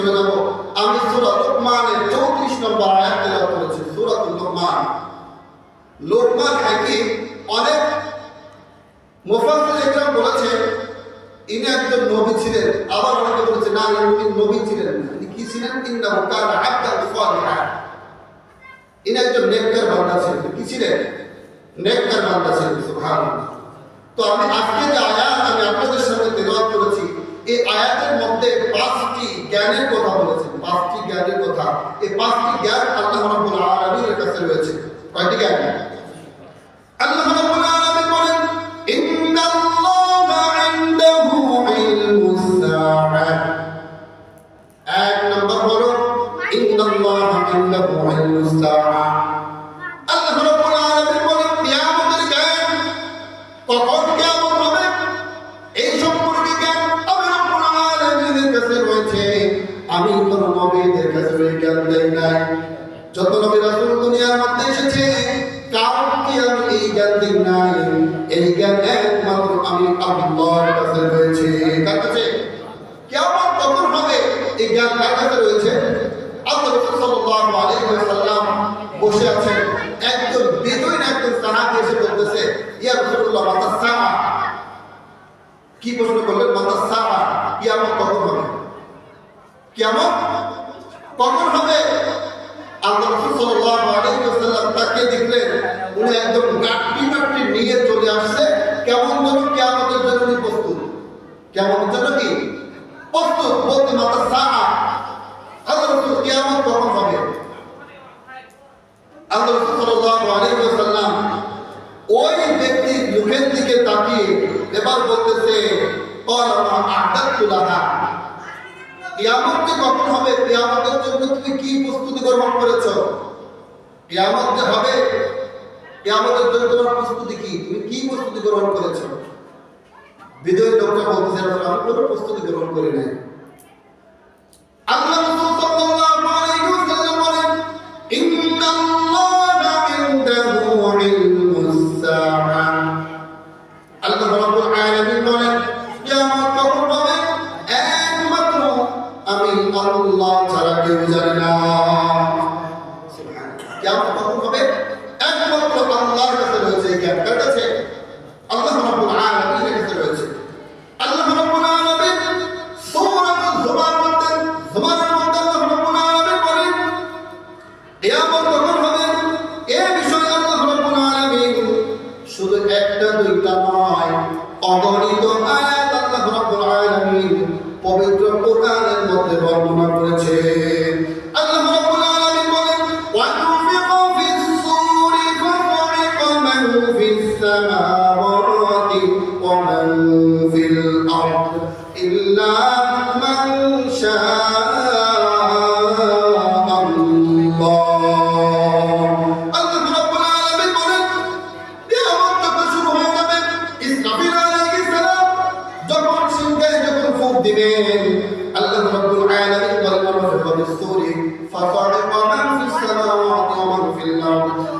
চলে যাব আমি সূরা লোকমানের 34 নম্বর আয়াত তেলাওয়াত করেছি লোকমান। লোকমান হাকিম অনেক ইনি একজন নবী ছিলেন। আবার অনেকে বলেছে, না ইনি নবী ছিলেন ইনি কি ছিলেন? ইন্নাহু কানা আবদান সালিহা। ইনি একজন নেককার বান্দা ছিলেন। কি ছিলেন? নেককার বান্দা ছিলেন, সুবহানাল্লাহ। তো আমি আজকে যে আয়াত, আমি আপনাদের সামনে কখন কিয়ামত হবে? এই সম্পর্কে জ্ঞান আমি রব্বুল কাছে রয়েছে। আমি কোন নবীদের কাছে জ্ঞান দেই নাই। যত নবী রাসূল দুনিয়ার মধ্যে এসেছে, কাউকে আমি এই জ্ঞান দিই নাই। এই জ্ঞান একমাত্র আমি আল্লাহর কাছে রয়েছে। কার কাছে? কিয়ামত কখন হবে? এই জ্ঞান কার কাছে রয়েছে? আল্লাহ রাসূল সাল্লাল্লাহু আলাইহি ওয়াসাল্লাম বসে আছেন। একজন বেদুইন, একজন সাহাবী এসে বলতেছে ইয়া কি প্রশ্ন করলেন? মাতা কিয়ামত কখন হবে? কিয়ামত কখন হবে? তাকে দেখলেন। উনি একদম গাট্টি মাট্টি নিয়ে চলে আসছে। কেমন যেন কিয়ামতের জন্য উনি প্রস্তুত। কেমন জন্য কি? প্রস্তুত, বলতে মাতা সাআ আল্লাহ রাসূল কিয়ামত কখন হবে আল্লাহ রাসূল সাল্লাল্লাহু আলাইহি ওয়াসাল্লাম ওই মুখের দিকে তাকিয়ে এবার বলতেছে কিয়ামত কখন হবে? কিয়ামতের জন্য তুমি কি প্রস্তুতি গ্রহণ করেছ? কিয়ামত যে হবে? কিয়ামতের জন্য তোমার প্রস্তুতি কি? তুমি কি প্রস্তুতি গ্রহণ করেছ? বিজয় লোকটা বলতেছে "রাসূল, আমি কোনো প্রস্তুতি গ্রহণ করি নাই। যখন সিংহায় যখন ফুঁক দিবেন, আল্লাহ রাব্বুল আলামিন বলেন ওয়া ফিস সূরি ফাফারিকা মান ফিস সামাওয়াতি ওয়া মান ফিল আরদ।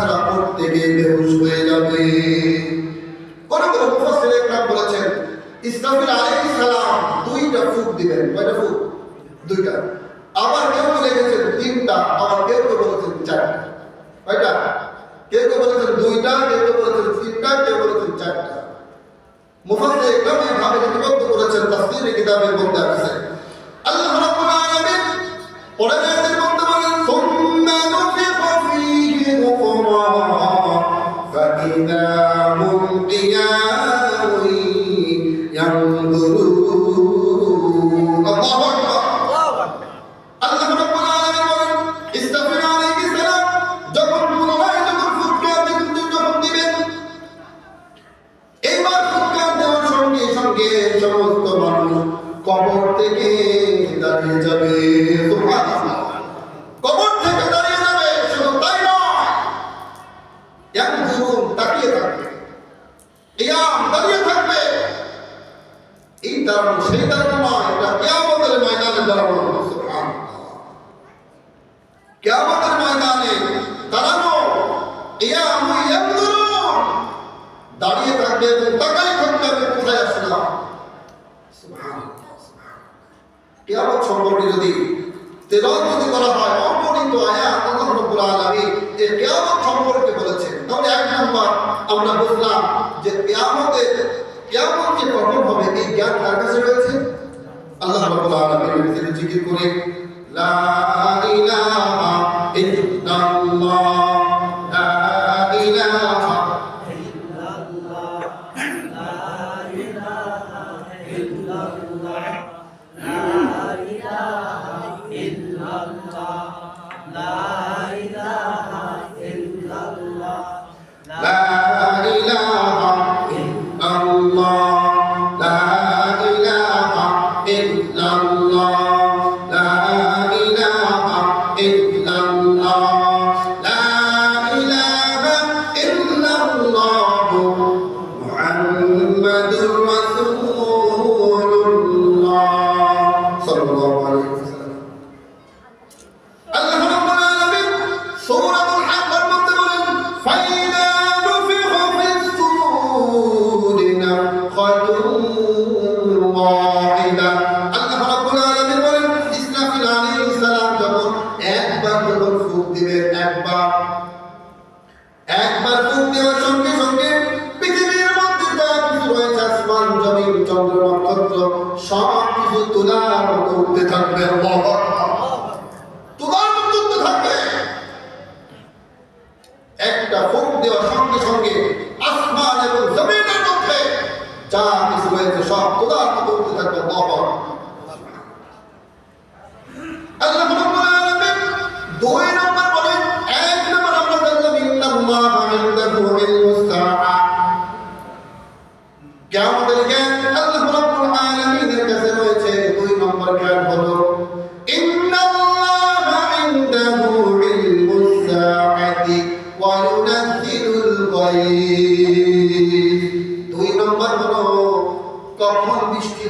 ছাড়া প্রত্যেকে বেহুশ হয়ে যাবে। কোন মুফাসসির একরাম বলেছেন, ইসরাফিল আলাইহিস সালাম দুইটা ফুক দিবেন। কয়টা ফুক? দুইটা। থেকে দাঁড়িয়ে যাবে। কবর থেকে দাঁড়িয়ে যাবে শুধু তাই নয় কিয়াম দাঁড়িয়ে থাকবে এই দাঁড়ানো সেই দাঁড়ানো নয় এটা কিয়ামতের ময়দানে দাঁড়ানো সুবহানাল্লাহ কিয়ামতের ময়দানে দাঁড়ানো কিয়ামু ইয়ানজুরুন দাঁড়িয়ে থাকবে এবং তাকাই থাকবে আমি কোথায় আসলাম সুবহানাল্লাহ কিয়ামত সম্পর্কে যদি তেলাওয়াত যদি করা হয় অপরিত আয়াত আল্লাহ রাব্বুল আলামিন এই কিয়ামত সম্পর্কে বলেছেন। তাহলে এক নাম্বার আমরা বুঝলাম যে কিয়ামতে কিয়ামত যে কখন হবে এই জ্ঞান কার কাছে রয়েছে? আল্লাহ রাব্বুল আলামিন জিকির করে, লা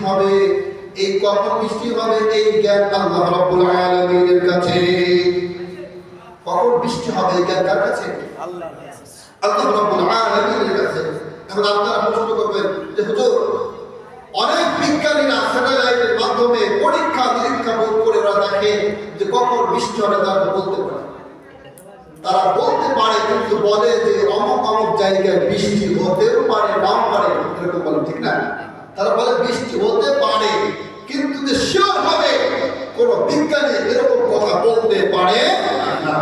হবে, এই কখন বৃষ্টি হবে, এই জ্ঞান আল্লাহ রাব্বুল আলামিনের কাছে। কখন বৃষ্টি হবে এই জ্ঞান কার কাছে? আল্লাহ রাব্বুল আলামিনের কাছে। এখন আপনারা প্রশ্ন করবেন যে, হুজুর, অনেক বিজ্ঞানীরা স্যাটেলাইটের মাধ্যমে পরীক্ষা নিরীক্ষা করে ওরা দেখে যে কখন বৃষ্টি হবে তারা বলতে পারে। তারা বলতে পারে, কিন্তু বলে যে অমুক অমুক জায়গায় বৃষ্টি হতেও পারে, নাও পারে, এরকম বলে, ঠিক না? তারা বলে, বৃষ্টি হতে পারে, কিন্তু শিওর হবে, কোন বিজ্ঞানী এরকম কথা বলতে পারে না।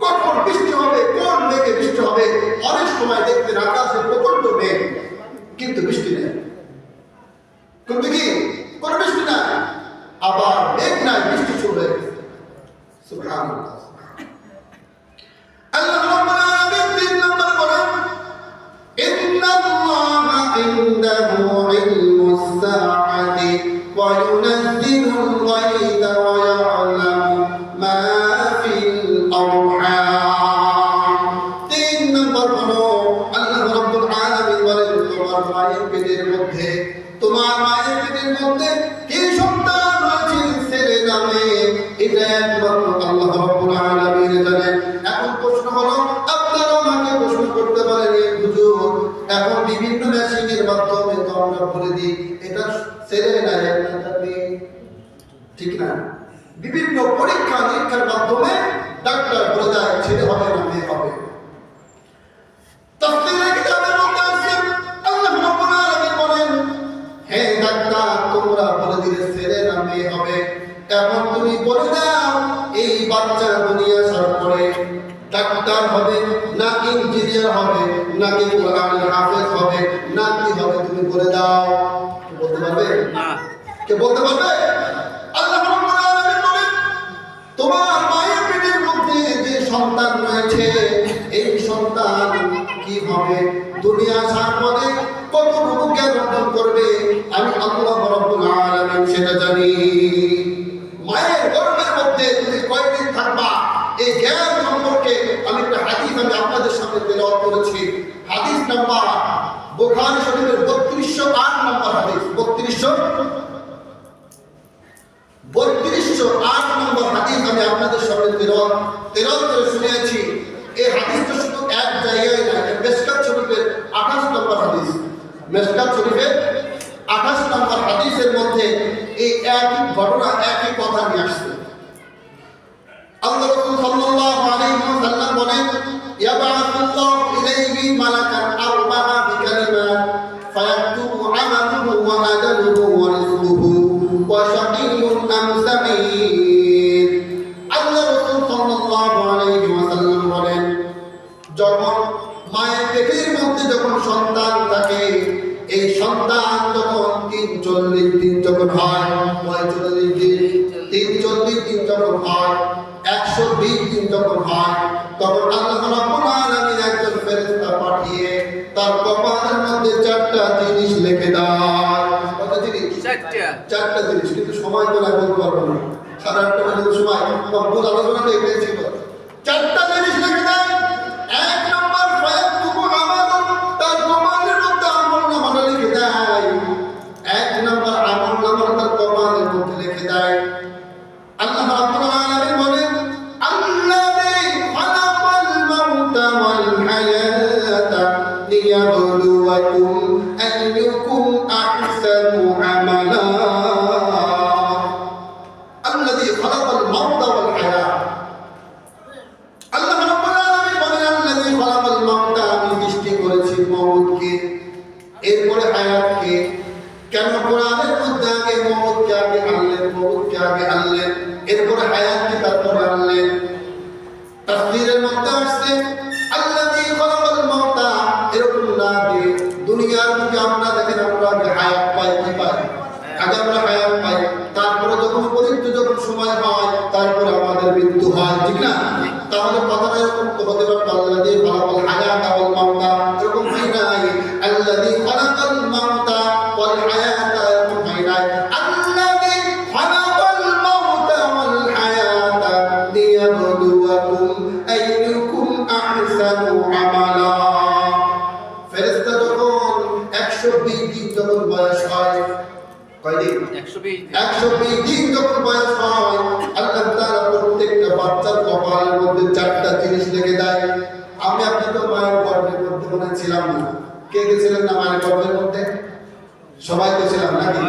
কখন বৃষ্টি হবে, কোন মেঘে বৃষ্টি হবে, অনেক সময় দেখবেন আকাশে প্রচণ্ড মেঘ, কিন্তু বৃষ্টি নেই। কিন্তু কি? কোন বৃষ্টি নাই। আবার মেঘ নাই, বৃষ্টি গেছে। একমাত্র কে বলতে পারবে? আল্লাহ রাব্বুল আলামিন বলেন, তোমার মায়ের পেটের মধ্যে যে সন্তান রয়েছে, এই সন্তান কি হবে? দুনিয়া আসার পরে কতটুকু জ্ঞান অর্জন করবে আমি আল্লাহ রাব্বুল আলামিন সেটা জানি। মায়ের গর্ভের মধ্যে তুমি কয়দিন থাকবা? এই জ্ঞান সম্পর্কে আমি একটা হাদিস আমি আপনাদের সামনে তেলাওয়াত করেছি। হাদিস নাম্বার বোখারি শরীফের বত্রিশশো আট নম্বর হাদিস। বত্রিশশো বত্রিশশো আট নম্বর হাদিস আমি আপনাদের সামনে তেরো তেরো করে শুনিয়েছি। এই হাদিসটা শুধু এক জায়গায় না মেসকাত শরীফের আঠাশ নম্বর হাদিস। মেসকাত শরীফের আঠাশ নম্বর হাদিসের মধ্যে এই একই ঘটনা, একই কথা নিয়ে আসছে। আল্লাহ রাসূল আলাইহি ওয়াসাল্লাম বলেন ইয়াবাআতুল্লাহু ইলাইহি মালাকান লিখে কত জিনিস? চারটা। জিনিস কিন্তু সময় তো না পারব না সাড়ে আটটা বাজে সময় কম্পোজ আলোচনাতে এটাই ছিল। চারটা জিনিস লিখে দেয় এক নম্বর ফায়াতুবু আমালুন তার কপালের মধ্যে আমল নামা লিখে দেয়। এক নম্বর আমল নামা তার কপালের মধ্যে লিখে দেয়। আল্লাহ রাব্বুল আলামিন বলেন আল্লাযী খালাকাল মাউতা ওয়াল হায়াতা লিয়াবলুয়াকুম একশো বিশ দিন যখন বয়স হয় আল্লাহ তাআলা প্রত্যেকটা বাচ্চার কপালের মধ্যে চারটা জিনিস লিখে দেয়। আমি আপনি তো মায়ের গর্ভের মধ্যে মনে ছিলাম না। কে গেছিলেন না মায়ের গর্ভের মধ্যে? সবাই তো ছিলাম নাকি?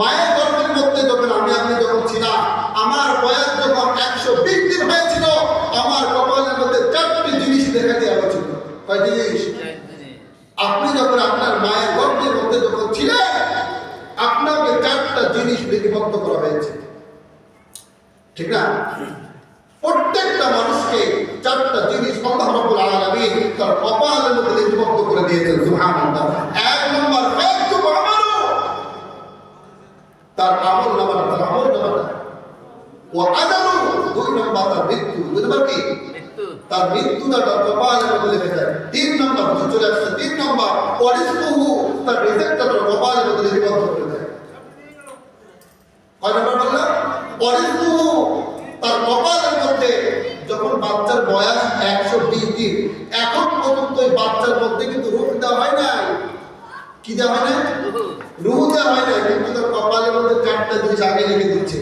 মায়ের গর্ভের মধ্যে যখন আমি আপনি যখন ছিলাম আমার বয়স যখন একশো বিশ দিন হয়েছিল আমার কপালের মধ্যে চারটি জিনিস লেখা দেওয়া হয়েছিল। কয় জিনিস আপনি যখন আপনার মায়ের গর্ভের মধ্যে যখন ছিলেন আপনাকে চারটা লিপিবদ্ধ করা হয়েছে। ঠিক না? প্রত্যেকটা মানুষকে চারটা জিনিস আল্লাহ রাব্বুল আলামিন তার কপালের মধ্যে লিপিবদ্ধ করে দিয়েছেন সুবহানাল্লাহ। এক নম্বর আমালু তার আমল নামাটা তার আমল নামাটা। ও দুই নম্বর তার মৃত্যু। পারবি মৃত্যু। তার মৃত্যুটা তার কপালের মধ্যে যায়। তিন নম্বর চলে আসছে। তিন নম্বর পরিস্থিতি তার রিজেক্টটা তার কপালের মধ্যে লিপিবদ্ধ করে দেয় কয় নম্বর বললাম পরিস্থিতি তার কপালের মধ্যে যখন বাচ্চার বয়স একশো বিশ দিন এখন পর্যন্ত ওই বাচ্চার মধ্যে কিন্তু রূপ দেওয়া হয় নাই কি দেওয়া হয় না? রুহু দেওয়া হয় না, কিন্তু তার কপালের মধ্যে চারটা আগে রেখে দিচ্ছে।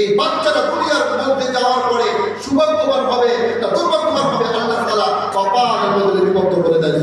এই বাচ্চাটা দুনিয়ার মধ্যে যাওয়ার পরে সৌভাগ্যবান হবে দুর্ভাগ্যবান হবে, আল্লাহ তালা কপালের মধ্যে করে দেয়